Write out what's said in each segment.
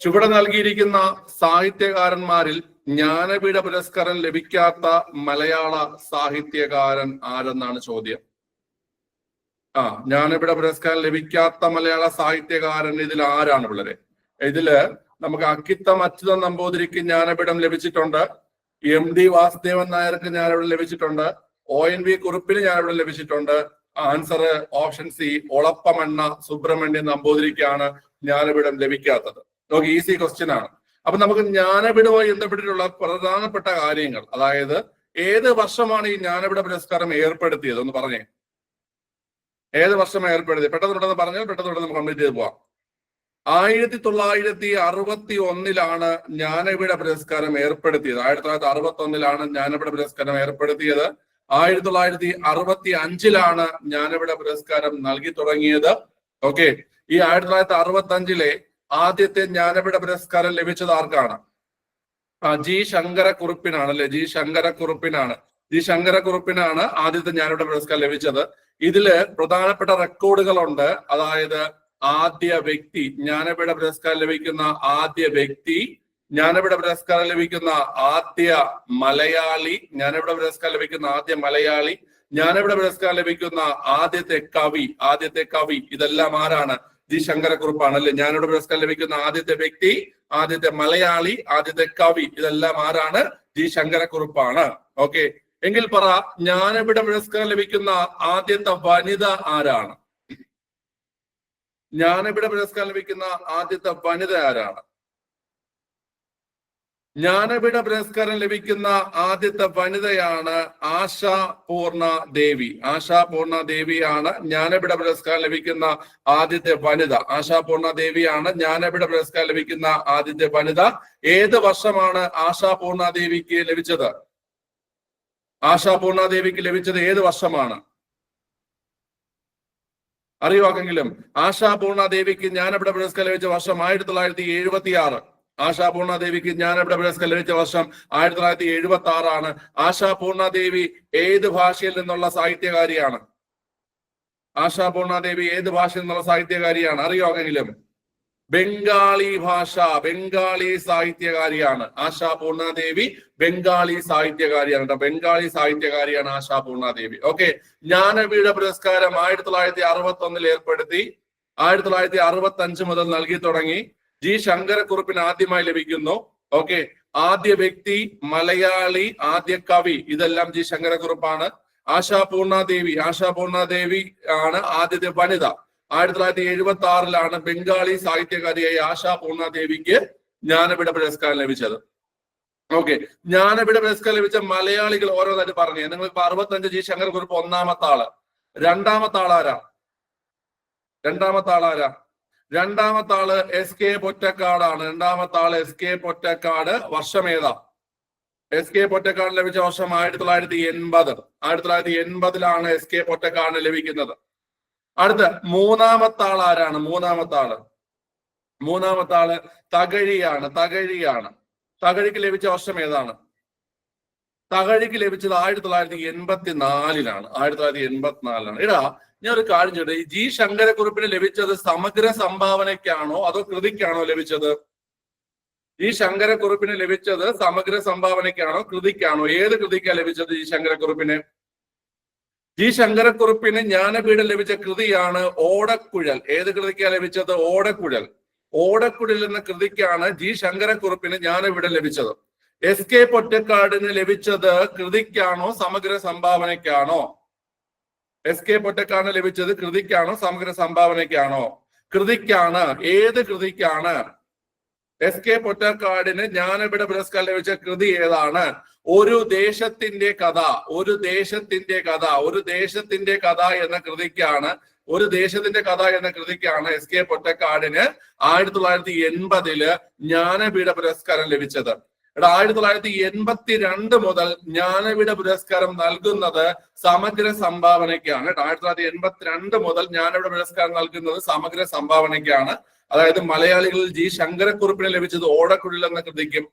ചുവടെ നൽകിയിരിക്കുന്ന സാഹിത്യകാരന്മാരിൽ ജ്ഞാനപീഠ പുരസ്കാരം ലഭിക്കാത്ത മലയാള സാഹിത്യകാരൻ ആരെന്നാണ് ചോദ്യം? ആ ജ്ഞാനപീഠ പുരസ്കാരം ലഭിക്കാത്ത മലയാള സാഹിത്യകാരൻ ഇതിൽ ആരാണ് പിള്ളേരെ? ഇതിൽ നമുക്ക് അക്കിത്തം അച്യുതൻ നമ്പൂതിരിക്ക് ജ്ഞാനപീഠം ലഭിച്ചിട്ടുണ്ട്. എം ഡി വാസുദേവൻ നായർക്ക് ജ്ഞാനപീഠം ലഭിച്ചിട്ടുണ്ട്. ഒ എൻ വി കുറിപ്പിന് ജ്ഞാനപീഠം ലഭിച്ചിട്ടുണ്ട്. Answer option C Olappamanna Subramanian നമ്പൂതിരിക്കാണ് Jnanpith ലഭിക്കാത്തത്. നോക്കി ഈസി ക്വസ്റ്റ്യൻ ആണ്. അപ്പൊ നമുക്ക് ജ്ഞാനപീഠവുമായി ബന്ധപ്പെട്ടിട്ടുള്ള പ്രധാനപ്പെട്ട കാര്യങ്ങൾ അതായത് ഏത് വർഷമാണ് ഈ ജ്ഞാനപീഠ പുരസ്കാരം ഏർപ്പെടുത്തിയത്? ഒന്ന് പറഞ്ഞേ. ഏത് വർഷം ഏർപ്പെടുത്തി പെട്ടെന്ന് പെട്ടെന്ന് പറഞ്ഞാൽ പെട്ടെന്ന് പെട്ടെന്ന് കംപ്ലീറ്റ് ചെയ്ത് പോവാം. ആയിരത്തി തൊള്ളായിരത്തി അറുപത്തി ഒന്നിലാണ് ജ്ഞാനപീഠ പുരസ്കാരം ഏർപ്പെടുത്തിയത്. ആയിരത്തി തൊള്ളായിരത്തി അറുപത്തി ഒന്നിലാണ് ജ്ഞാനപീഠ പുരസ്കാരം ഏർപ്പെടുത്തിയത്. ആയിരത്തി തൊള്ളായിരത്തി അറുപത്തി അഞ്ചിലാണ് ജ്ഞാനപീഠ പുരസ്കാരം നൽകി തുടങ്ങിയത്. ഓക്കെ ഈ ആയിരത്തി തൊള്ളായിരത്തി അറുപത്തി അഞ്ചിലെ ആദ്യത്തെ ജ്ഞാനപീഠ പുരസ്കാരം ലഭിച്ചത് ആർക്കാണ്? ആ ജി ശങ്കരക്കുറുപ്പിനാണ് അല്ലെ? ജി ശങ്കരക്കുറുപ്പിനാണ്. ജി ശങ്കരക്കുറുപ്പിനാണ് ആദ്യത്തെ ജ്ഞാനപീഠ പുരസ്കാരം ലഭിച്ചത്. ഇതിൽ പ്രധാനപ്പെട്ട റെക്കോർഡുകളുണ്ട്. അതായത് ആദ്യ വ്യക്തി ജ്ഞാനപീഠ പുരസ്കാരം ലഭിക്കുന്ന ആദ്യ വ്യക്തി ജ്ഞാനപീഠ പുരസ്കാരം ലഭിക്കുന്ന ആദ്യ മലയാളി ജ്ഞാനപീഠ പുരസ്കാരം ലഭിക്കുന്ന ആദ്യ മലയാളി ജ്ഞാനപീഠ പുരസ്കാരം ലഭിക്കുന്ന ആദ്യത്തെ കവി ആദ്യത്തെ കവി ഇതെല്ലാം ആരാണ്? ജി ശങ്കരക്കുറുപ്പാണല്ലേ? ഞാനിവിടെ പുരസ്കാരം ലഭിക്കുന്ന ആദ്യത്തെ വ്യക്തി ആദ്യത്തെ മലയാളി ആദ്യത്തെ കവി ഇതെല്ലാം ആരാണ്? ജി ശങ്കരക്കുറുപ്പാണ്. ഓക്കെ. എങ്കിൽ പറ ജ്ഞാനപീഠ പുരസ്കാരം ലഭിക്കുന്ന ആദ്യത്തെ വനിത ആരാണ്? ജ്ഞാനപീഠ പുരസ്കാരം ലഭിക്കുന്ന ആദ്യത്തെ വനിത ആരാണ്? ജ്ഞാനപീഠ പുരസ്കാരം ലഭിക്കുന്ന ആദ്യത്തെ വനിതയാണ് ആശാ പൂർണ ദേവി. ആശാ പൂർണ ദേവിയാണ് ജ്ഞാനപീഠ പുരസ്കാരം ലഭിക്കുന്ന ആദ്യത്തെ വനിത. ആശാ പൂർണ ദേവിയാണ് ജ്ഞാനപീഠ പുരസ്കാരം ലഭിക്കുന്ന ആദ്യത്തെ വനിത. ഏത് വർഷമാണ് ആശാ പൂർണ ദേവിക്ക് ലഭിച്ചത്? ആശാ പൂർണ ദേവിക്ക് ലഭിച്ചത് ഏത് വർഷമാണ്? അറിയുവാക്കെങ്കിലും ആശാ പൂർണ ദേവിക്ക് ജ്ഞാനപീഠ പുരസ്കാരം ലഭിച്ച വർഷം ആയിരത്തി തൊള്ളായിരത്തി എഴുപത്തി ആറ് ആശാ പൂർണ ദേവിക്ക് ജ്ഞാനപീഠ പുരസ്കാരം ലഭിച്ച വർഷം ആയിരത്തി തൊള്ളായിരത്തി എഴുപത്തി ആറാണ് ആശാ പൂർണ ഏത് ഭാഷയിൽ നിന്നുള്ള സാഹിത്യകാരിയാണ്? ആശാ പൂർണ ഏത് ഭാഷയിൽ നിന്നുള്ള സാഹിത്യകാരിയാണ്? അറിയോ എങ്കിലും ബംഗാളി ഭാഷ ബംഗാളി സാഹിത്യകാരിയാണ്. ആശാ പൂർണാദേവി ബംഗാളി സാഹിത്യകാരിയാണ് കേട്ടോ. ബംഗാളി സാഹിത്യകാരിയാണ് ആശാ പൂർണാദേവി ഓക്കെ ജ്ഞാനപീഠ പുരസ്കാരം ആയിരത്തി തൊള്ളായിരത്തി അറുപത്തി ഒന്നിൽ ഏർപ്പെടുത്തി ആയിരത്തി തൊള്ളായിരത്തി അറുപത്തി അഞ്ച് മുതൽ നൽകി തുടങ്ങി. ജി ശങ്കരക്കുറുപ്പിന് ആദ്യമായി ലഭിക്കുന്നു. ഓക്കെ. ആദ്യ വ്യക്തി മലയാളി ആദ്യ കവി. ഇതെല്ലാം ജി ശങ്കരക്കുറുപ്പാണ്. ആശാ പൂർണാദേവി ആശാ പൂർണാദേവി ആണ് ആദ്യത്തെ വനിത. ആയിരത്തി തൊള്ളായിരത്തി എഴുപത്തി ആറിലാണ് ബംഗാളി സാഹിത്യകാരിയായ ആശാ പൂർണാദേവിക്ക് ജ്ഞാനപീഠ പുരസ്കാരം ലഭിച്ചത്. ഓക്കെ. ജ്ഞാനപീഠ പുരസ്കാരം ലഭിച്ച മലയാളികൾ ഓരോന്നായിട്ട് പറഞ്ഞു. നിങ്ങൾ ഇപ്പൊ അറുപത്തഞ്ച് ജി ശങ്കർ കുറിപ്പ് ഒന്നാമത്തെ ആൾ രണ്ടാമത്തെ ആളാരാ രണ്ടാമത്തെ രണ്ടാമത്തെ ആൾ എസ് കെ പൊറ്റക്കാടാണ്. രണ്ടാമത്തെ ആൾ എസ് കെ പൊറ്റക്കാട് വർഷം ഏതാ? എസ് കെ പൊറ്റക്കാട് ലഭിച്ച വർഷം ആയിരത്തി തൊള്ളായിരത്തി എൺപത്. ആയിരത്തി തൊള്ളായിരത്തി എൺപതിലാണ് എസ് കെ പൊറ്റക്കാടിന് ലഭിക്കുന്നത്. അടുത്ത മൂന്നാമത്തെ ആൾ ആരാണ്? മൂന്നാമത്തെ ആൾ മൂന്നാമത്തെ ആൾ തകഴിയാണ് തകഴിയാണ്. തകഴിക്ക് ലഭിച്ച വർഷം ഏതാണ്? തകഴിക്ക് ലഭിച്ചത് ആയിരത്തി തൊള്ളായിരത്തി എൺപത്തി നാലിലാണ് ആയിരത്തി തൊള്ളായിരത്തി എൺപത്തിനാലിലാണ്. ഇടാ ഞാൻ ഒരു കാര്യം ചോട്ടെ ജി ശങ്കരക്കുറിപ്പിന് ലഭിച്ചത് സമഗ്ര സംഭാവനയ്ക്കാണോ അതോ കൃതിക്കാണോ ലഭിച്ചത്? ഈ ശങ്കരക്കുറിപ്പിന് ലഭിച്ചത് സമഗ്ര സംഭാവനയ്ക്കാണോ കൃതിക്കാണോ? ഏത് കൃതിക്കാണ് ലഭിച്ചത് ജി ശങ്കരക്കുറിപ്പിന്? ജി ശങ്കരക്കുറുപ്പിന് ജ്ഞാനപീഠം ലഭിച്ച കൃതിയാണ് ഓടക്കുഴൽ. ഏത് കൃതിക്കാണ് ലഭിച്ചത്? ഓടക്കുഴൽ. ഓടക്കുഴൽ എന്ന കൃതിക്കാണ് ജി ശങ്കരക്കുറുപ്പിന് ജ്ഞാനപീഠം ലഭിച്ചത്. എസ് കെ പൊറ്റക്കാടിന് ലഭിച്ചത് കൃതിക്കാണോ സമഗ്ര സംഭാവനയ്ക്കാണോ? എസ് കെ പൊറ്റക്കാടിന് ലഭിച്ചത് കൃതിക്കാണോ സമഗ്ര സംഭാവനയ്ക്കാണോ? കൃതിക്കാണ്. ഏത് കൃതിക്കാണ്? എസ് കെ പൊറ്റക്കാടിന് ജ്ഞാനപീഠ പുരസ്കാരം ലഭിച്ച കൃതി ഏതാണ്? ഒരു ദേശത്തിന്റെ കഥ ഒരു ദേശത്തിന്റെ കഥ ഒരു ദേശത്തിന്റെ കഥ എന്ന കൃതിക്കാണ്. ഒരു ദേശത്തിന്റെ കഥ എന്ന കൃതിക്കാണ് എസ് കെ പൊറ്റക്കാടിന് ആയിരത്തി തൊള്ളായിരത്തി എൺപതിൽ ജ്ഞാനപീഠ പുരസ്കാരം ലഭിച്ചത്. എടാ ആയിരത്തി തൊള്ളായിരത്തി എൺപത്തി രണ്ട് മുതൽ ജ്ഞാനപീഠ പുരസ്കാരം നൽകുന്നത് സമഗ്ര സംഭാവനയ്ക്കാണ് കേട്ടോ. ആയിരത്തി തൊള്ളായിരത്തി എൺപത്തിരണ്ട് മുതൽ ജ്ഞാനപീഠ പുരസ്കാരം നൽകുന്നത് സമഗ്ര സംഭാവനയ്ക്കാണ്. അതായത് മലയാളികളിൽ ജി ശങ്കരക്കുറുപ്പിന് ലഭിച്ചത് ഓടക്കുഴൽ എന്ന കൃതിക്കും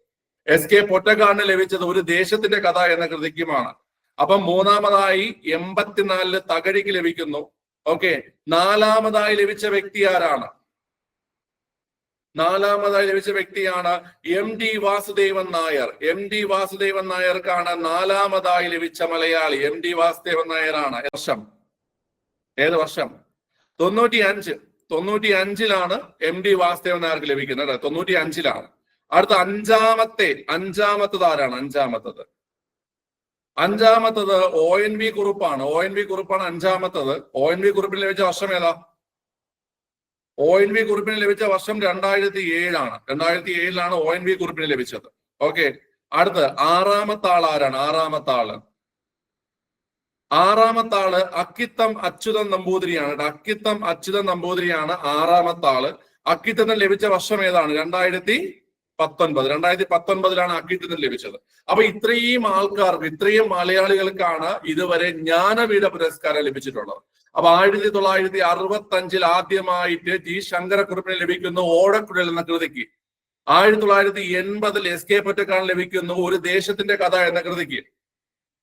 എസ് കെ പൊറ്റക്കാടിന് ലഭിച്ചത് ഒരു ദേശത്തിന്റെ കഥ എന്ന കൃതിക്കുമാണ്. അപ്പം മൂന്നാമതായി എൺപത്തിനാലിൽ തകഴിക്ക് ലഭിക്കുന്നു. ഓക്കെ നാലാമതായി ലഭിച്ച വ്യക്തി ആരാണ്? നാലാമതായി ലഭിച്ച വ്യക്തിയാണ് M D Vasudevan Nair. M D Vasudevan നായർക്കാണ് നാലാമതായി ലഭിച്ച മലയാളി. എം ഡി വാസുദേവൻ നായരാണ്. വർഷം. ഏത് വർഷം? തൊണ്ണൂറ്റി അഞ്ച് തൊണ്ണൂറ്റി അഞ്ചിലാണ് എം ഡി വാസുദേവൻ നായർക്ക് ലഭിക്കുന്നത് തൊണ്ണൂറ്റി അഞ്ചിലാണ് അടുത്ത അഞ്ചാമത്തെ അഞ്ചാമത്തത് ആരാണ്? അഞ്ചാമത്തത്. അഞ്ചാമത്തത് ഒ എൻ വി കുറുപ്പാണ്. ഒ എൻ വി കുറുപ്പാണ് അഞ്ചാമത്തത്. ഒ എൻ വി കുറുപ്പിന് ലഭിച്ച വർഷം ഏതാ? ഒ എൻ വി കുറിപ്പിന് ലഭിച്ച വർഷം രണ്ടായിരത്തി ഏഴാണ് രണ്ടായിരത്തി ഏഴിലാണ് ഒ എൻ വി കുറിപ്പിന് ലഭിച്ചത്. ഓക്കെ. അടുത്ത് ആറാമത്തെ ആൾ ആരാണ് ആറാമത്തെ ആൾ ആറാമത്തെ ആൾ അക്കിത്തം അച്യുതൻ നമ്പൂതിരിയാണ്. അക്കിത്തം അച്യുതൻ നമ്പൂതിരിയാണ് ആറാമത്തെ ആൾ അക്കിത്തത്തിന് ലഭിച്ച വർഷം ഏതാണ്? രണ്ടായിരത്തി പത്തൊൻപത്. രണ്ടായിരത്തി പത്തൊൻപതിലാണ് അക്കിത്തത്തിന് ലഭിച്ചത്. അപ്പൊ ഇത്രയും ആൾക്കാർക്ക് ഇത്രയും മലയാളികൾക്കാണ് ഇതുവരെ ജ്ഞാനപീഠ പുരസ്കാരം ലഭിച്ചിട്ടുള്ളത്. അപ്പൊ ആയിരത്തി തൊള്ളായിരത്തി അറുപത്തി അഞ്ചിൽ ആദ്യമായിട്ട് ജി ശങ്കരക്കുറിപ്പിന് ലഭിക്കുന്നു ഓടക്കുഴൽ എന്ന കൃതിക്ക്. ആയിരത്തി തൊള്ളായിരത്തി എൺപതിൽ എസ് കെ പൊറ്റക്കാണ് ലഭിക്കുന്ന ഒരു ദേശത്തിന്റെ കഥ എന്ന കൃതിക്ക്.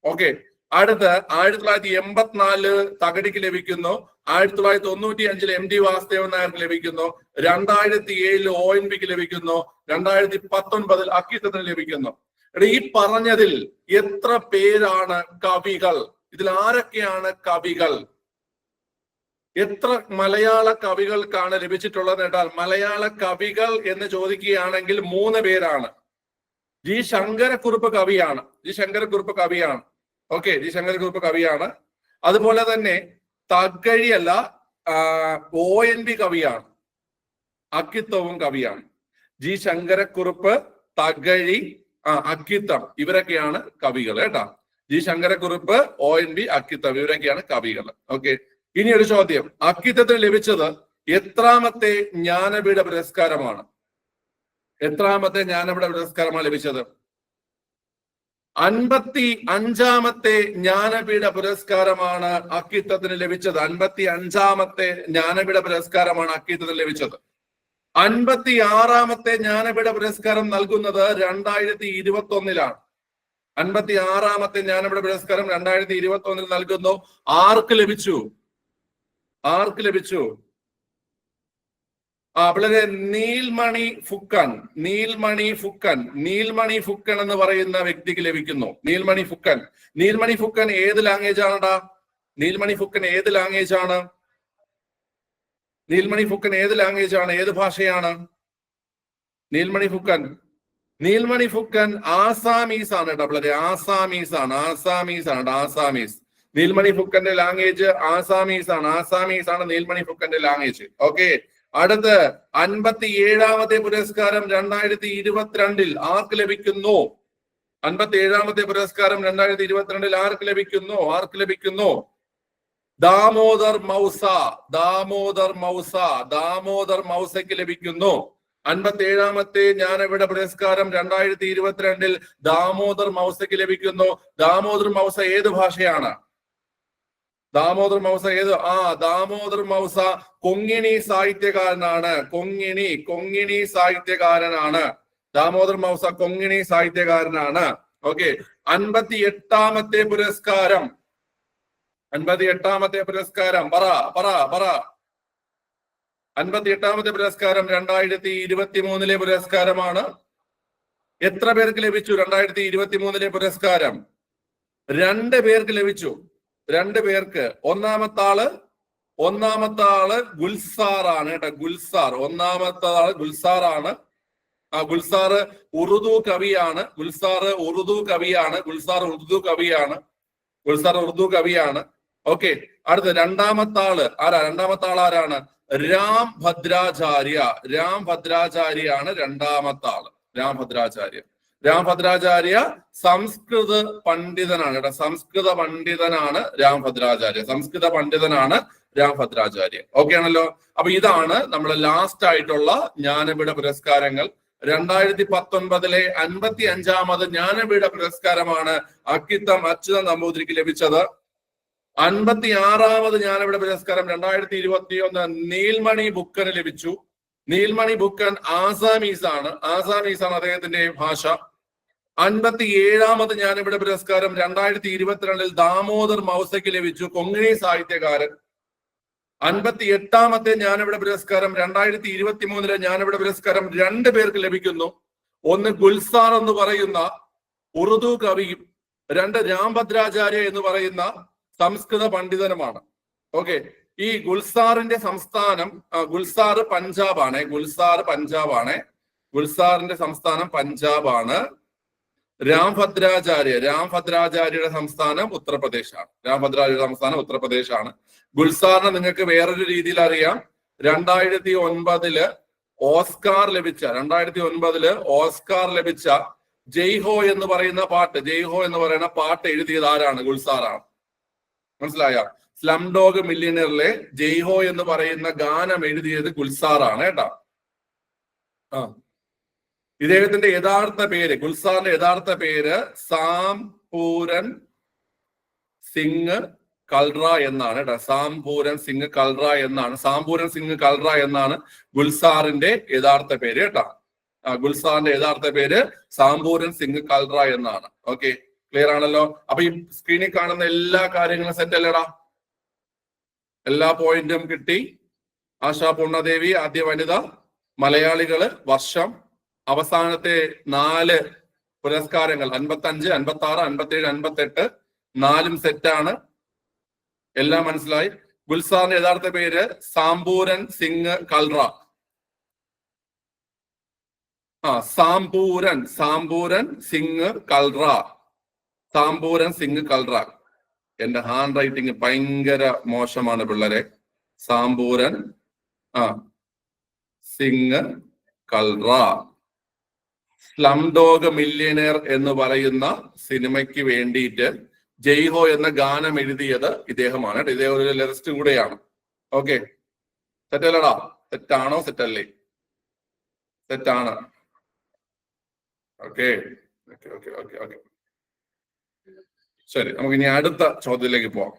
ഓക്കെ. അടുത്ത് ആയിരത്തി തൊള്ളായിരത്തി എൺപത്തിനാല് തകടിക്ക് ലഭിക്കുന്നു. ആയിരത്തി തൊള്ളായിരത്തി തൊണ്ണൂറ്റി അഞ്ചിൽ എം ഡി വാസുദേവൻ നായർക്ക് ലഭിക്കുന്നു. രണ്ടായിരത്തി ഏഴിൽ ഒ എൻ പിക്ക് ലഭിക്കുന്നു. രണ്ടായിരത്തി പത്തൊൻപതിൽ അക്കിത്തത്തിന് ലഭിക്കുന്നു. ഈ പറഞ്ഞതിൽ എത്ര പേരാണ് കവികൾ? ഇതിൽ ആരൊക്കെയാണ് കവികൾ? എത്ര മലയാള കവികൾക്കാണ് ലഭിച്ചിട്ടുള്ളത് കേട്ടാൽ മലയാള കവികൾ എന്ന് ചോദിക്കുകയാണെങ്കിൽ മൂന്ന് പേരാണ്. ജി ശങ്കരക്കുറുപ്പ് കവിയാണ്. ജി ശങ്കരക്കുറുപ്പ് കവിയാണ്. ഓക്കെ ജി ശങ്കരക്കുറുപ്പ് കവിയാണ്. അതുപോലെ തന്നെ തകഴിയല്ല ഒ എൻ ബി കവിയാണ്. അക്കിത്തവും കവിയാണ്. ജി ശങ്കരക്കുറുപ്പ് തകഴി അക്കിത്തം ഇവരൊക്കെയാണ് കവികൾ കേട്ടാ. G Sankarakurup O N V Akkitham ഇവരൊക്കെയാണ് കവികൾ ഓക്കെ ഇനി ഒരു ചോദ്യം. അക്കിത്തത്തിന് ലഭിച്ചത് എത്രാമത്തെ ജ്ഞാനപീഠ പുരസ്കാരമാണ്? എത്രാമത്തെ ജ്ഞാനപീഠ പുരസ്കാരമാണ് ലഭിച്ചത്? അൻപത്തി അഞ്ചാമത്തെ ജ്ഞാനപീഠ പുരസ്കാരമാണ് അക്കിത്തത്തിന് ലഭിച്ചത്. അൻപത്തി അഞ്ചാമത്തെ ജ്ഞാനപീഠ പുരസ്കാരമാണ് അക്കിത്തത്തിന് ലഭിച്ചത്. അൻപത്തി ആറാമത്തെ ജ്ഞാനപീഠ പുരസ്കാരം നൽകുന്നത് രണ്ടായിരത്തി ഇരുപത്തി ഒന്നിലാണ് അൻപത്തി ആറാമത്തെ ജ്ഞാനപീഠ പുരസ്കാരം രണ്ടായിരത്തി ഇരുപത്തി ഒന്നിൽ നൽകുന്നു. ആർക്ക് ലഭിച്ചു? ആർക്ക് ലഭിച്ചു? ആ വളരെ നീൽമണി ഫുക്കൻ നീൽമണി ഫുക്കൻ നീൽമണി ഫുക്കൻ എന്ന് പറയുന്ന വ്യക്തിക്ക് ലഭിക്കുന്നു. നീൽമണി ഫുക്കൻ. നീൽമണി ഫുക്കൻ ഏത് ലാംഗ്വേജ് ആണടാ? നീൽമണി ഫുക്കൻ ഏത് ലാംഗ്വേജ് ആണ്? നീൽമണി ഫുക്കൻ ഏത് ലാംഗ്വേജ് ആണ്? ഏത് ഭാഷയാണ്? നീൽമണി ഫുക്കൻ. നീൽമണി ഫുക്കൻ ആസാമീസ് ആണ് കേട്ടോ വളരെ ആസാമീസ് ആണ് ആസാമീസ് ആണ് ആസാമീസ്. നീൽമണി ഫുക്കന്റെ ലാംഗ്വേജ് ആസാമീസ് ആണ് ആസാമീസ് ആണ് നീൽമണി ഫുക്കന്റെ ലാംഗ്വേജ് ഓക്കെ അടുത്ത് അൻപത്തി ഏഴാമത്തെ പുരസ്കാരം രണ്ടായിരത്തി ഇരുപത്തിരണ്ടിൽ ആർക്ക് ലഭിക്കുന്നു? അൻപത്തി ഏഴാമത്തെ പുരസ്കാരം രണ്ടായിരത്തി ഇരുപത്തിരണ്ടിൽ ആർക്ക് ലഭിക്കുന്നു? ആർക്ക് ലഭിക്കുന്നു? ദാമോദർ മൗസ ദാമോദർ മൗസ ദാമോദർ മൗസയ്ക്ക് ലഭിക്കുന്നു. അൻപത്തി ഏഴാമത്തെ ജ്ഞാനപീഠ പുരസ്കാരം രണ്ടായിരത്തി ഇരുപത്തിരണ്ടിൽ ദാമോദർ മൗസയ്ക്ക് ലഭിക്കുന്നു. ദാമോദർ മൗസ ഏത് ഭാഷയാണ്? ദാമോദർ മൗസ ഏത്? ആ ദാമോദർ മൗസ കൊങ്ങിണി സാഹിത്യകാരനാണ്. കൊങ്ങിണി കൊങ്ങിണി സാഹിത്യകാരനാണ്. ദാമോദർ മൗസ കൊങ്ങിണി സാഹിത്യകാരനാണ്. ഓക്കെ. അൻപത്തി എട്ടാമത്തെ പുരസ്കാരം. അൻപത്തി എട്ടാമത്തെ പുരസ്കാരം. പറ പറ പറ. അൻപത്തി എട്ടാമത്തെ പുരസ്കാരം രണ്ടായിരത്തി ഇരുപത്തി മൂന്നിലെ പുരസ്കാരമാണ്. എത്ര പേർക്ക് ലഭിച്ചു രണ്ടായിരത്തി ഇരുപത്തി മൂന്നിലെ പുരസ്കാരം? രണ്ട് പേർക്ക് ലഭിച്ചു. രണ്ട് പേർക്ക് ഒന്നാമത്തെ ആൾ ഒന്നാമത്തെ ആൾ ഗുൽസാർ ആണ് കേട്ടോ ഗുൽസാർ. ഒന്നാമത്തെ ആൾ ഗുൽസാർ ആണ് ആ ഗുൽസാർ ഉറുദു കവിയാണ്. ഗുൽസാർ ഉറുദു കവിയാണ്. ഗുൽസാർ ഉറുദു കവിയാണ്. ഗുൽസാർ ഉറുദു കവിയാണ്. ഓക്കെ അടുത്ത രണ്ടാമത്തെ ആൾ ആരാ? രണ്ടാമത്തെ ആൾ ആരാണ്? രാം ഭദ്രാചാര്യ. രാം ഭദ്രാചാര്യാണ് രണ്ടാമത്തെ ആൾ രാം ഭദ്രാചാര്യ. രാം ഭദ്രാചാര്യ സംസ്കൃത പണ്ഡിതനാണ് കേട്ടോ. സംസ്കൃത പണ്ഡിതനാണ് രാം ഭദ്രാചാര്യ സംസ്കൃത പണ്ഡിതനാണ് രാം ഭദ്രാചാര്യ ഓക്കെ ആണല്ലോ? അപ്പൊ ഇതാണ് നമ്മുടെ ലാസ്റ്റ് ആയിട്ടുള്ള ജ്ഞാനപീഠ പുരസ്കാരങ്ങൾ. രണ്ടായിരത്തി പത്തൊൻപതിലെ അൻപത്തി അഞ്ചാമത് ജ്ഞാനപീഠ പുരസ്കാരമാണ് അക്കിത്തം അച്യുത നമ്പൂതിരിക്ക് ലഭിച്ചത്. അൻപത്തി ആറാമത് ജ്ഞാനപീഠ പുരസ്കാരം രണ്ടായിരത്തി ഇരുപത്തി ഒന്ന് നീൽമണി ബുക്കന് ലഭിച്ചു. നീൽമണി ബുക്കൻ ആസാമീസ് ആണ് ആസാമീസ് ആണ് അദ്ദേഹത്തിന്റെ ഭാഷ. അൻപത്തി ഏഴാമത് ജ്ഞാനപീഠ പുരസ്കാരം രണ്ടായിരത്തി ഇരുപത്തിരണ്ടിൽ ദാമോദർ മൗസയ്ക്ക് ലഭിച്ചു കൊങ്ങിണി സാഹിത്യകാരൻ. അൻപത്തി എട്ടാമത്തെ ജ്ഞാനപീഠ പുരസ്കാരം രണ്ടായിരത്തി ഇരുപത്തി മൂന്നിലെ ജ്ഞാനപീഠ പുരസ്കാരം രണ്ട് പേർക്ക് ലഭിക്കുന്നു. ഒന്ന് ഗുൽസാർ എന്ന് പറയുന്ന ഉറുദു കവിയും രണ്ട് രാംഭദ്രാചാര്യ എന്ന് പറയുന്ന സംസ്കൃത പണ്ഡിതനുമാണ്. ഓക്കെ ഈ ഗുൽസാറിന്റെ സംസ്ഥാനം ഗുൽസാർ പഞ്ചാബാണ് ഗുൽസാർ പഞ്ചാബാണ് ഗുൽസാറിന്റെ സംസ്ഥാനം പഞ്ചാബാണ്. രാംഭദ്രാചാര്യ. രാംഭദ്രാചാര്യയുടെ സംസ്ഥാനം ഉത്തർപ്രദേശാണ്. രാംഭദ്രാചാര്യയുടെ സംസ്ഥാനം ഉത്തർപ്രദേശാണ്. ഗുൽസാറിനെ നിങ്ങൾക്ക് വേറൊരു രീതിയിൽ അറിയാം. രണ്ടായിരത്തി ഒൻപതിൽ ഓസ്കാർ ലഭിച്ച രണ്ടായിരത്തി ഒൻപതിൽ ഓസ്കാർ ലഭിച്ച ജയ് ഹോ എന്ന് പറയുന്ന പാട്ട് ജയ് ഹോ എന്ന് പറയുന്ന പാട്ട് എഴുതിയത് ആരാണ്? ഗുൽസാറാണ്. മനസ്സിലായ? സ്ലം ഡോഗ് മില്ലിയനറിലെ ജയ് ഹോ എന്ന് പറയുന്ന ഗാനം എഴുതിയത് ഗുൽസാറാണ് കേട്ടാ. ആ. ഇദ്ദേഹത്തിന്റെ യഥാർത്ഥ പേര് ഗുൽസാറിന്റെ യഥാർത്ഥ പേര് സാംപൂരൻ സിംഗ് കൽറ എന്നാണ് കേട്ടോ. സാംപൂരൻ സിംഗ് കൽറ എന്നാണ്. സാംപൂരൻ സിംഗ് കൽറ എന്നാണ് ഗുൽസാറിന്റെ യഥാർത്ഥ പേര് കേട്ടോ. ഗുൽസാറിന്റെ യഥാർത്ഥ പേര് സാംപൂരൻ സിംഗ് കൽറ എന്നാണ്. ഓക്കെ ക്ലിയർ ആണല്ലോ? അപ്പൊ ഈ സ്ക്രീനിൽ കാണുന്ന എല്ലാ കാര്യങ്ങളും സെറ്റ് അല്ലേടാ? എല്ലാ പോയിന്റും കിട്ടി. ആശാ പൂർണദേവി ആദ്യ വനിത മലയാളികൾ വർഷം അവസാനത്തെ നാല് പുരസ്കാരങ്ങൾ അൻപത്തി അഞ്ച് അൻപത്തി ആറ് അൻപത്തി ഏഴ് അൻപത്തി എട്ട് നാലും സെറ്റാണ് എല്ലാം മനസ്സിലായി? ഗുൽസാറിന്റെ യഥാർത്ഥ പേര് സാംപൂരൻ സിംഗ് കൽറ. ആ സാംപൂരൻ സാംപൂരൻ സിംഗ് കൽറ. സാംപൂരൻ സിംഗ് കൽറ. എന്റെ ഹാൻഡ് റൈറ്റിംഗ് ഭയങ്കര മോശമാണ് പിള്ളേരെ. സാംപൂരൻ ആ Singh Kalra. Slumdog millionaire എന്ന് പറയുന്ന സിനിമയ്ക്ക് വേണ്ടിയിട്ട് ജയ്ഹോ എന്ന ഗാനം എഴുതിയത് ഇദ്ദേഹമാണ്. ഇദ്ദേഹം ഒരു ലിറിസ്റ്റ് കൂടെയാണ്. ഓക്കെ. സെറ്റല്ലടാ സെറ്റാണോ സെറ്റല്ലേ സെറ്റാണ് ഓക്കെ. ഓക്കെ ഓക്കെ ഓക്കെ ശരി നമുക്ക് ഇനി അടുത്ത ചോദ്യത്തിലേക്ക് പോവാം.